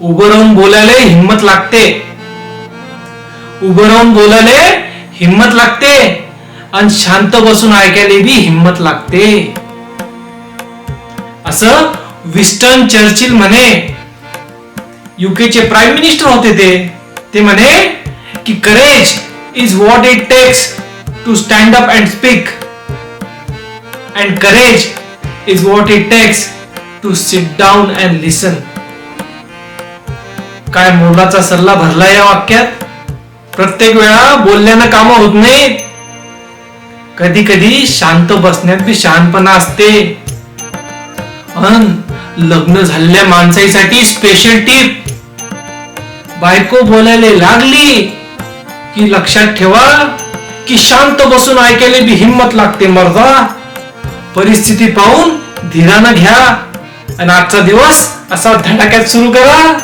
उभं राहून बोलायला हिंमत लागते. उभं राहून बोलायला हिंमत लागते. आणि शांत बसून ऐकायला बी हिंमत लागते. असं विस्टन चर्चिल म्हणे युकेचे प्राईम मिनिस्टर होते ते. ते म्हणे की courage is what it takes to stand up and speak. And courage is what it takes to sit down and listen. काय मोलाचा सल्ला भरला या वाक्यात? प्रत्येक वेळा बोलल्यानं काम होत नाहीत. कधी कधी शांत बसण्यात बी शहाणपणा असते. अन लग्न झालेल्या माणसाईसाठी स्पेशल टीप बायको बोलायला लागली की लक्षात ठेवा की शांत बसून ऐकायला बी हिंमत लागते मर्दा. परिस्थिती पाहून धीरानं घ्या. आणि आजचा दिवस असा धडाक्यात सुरू करा.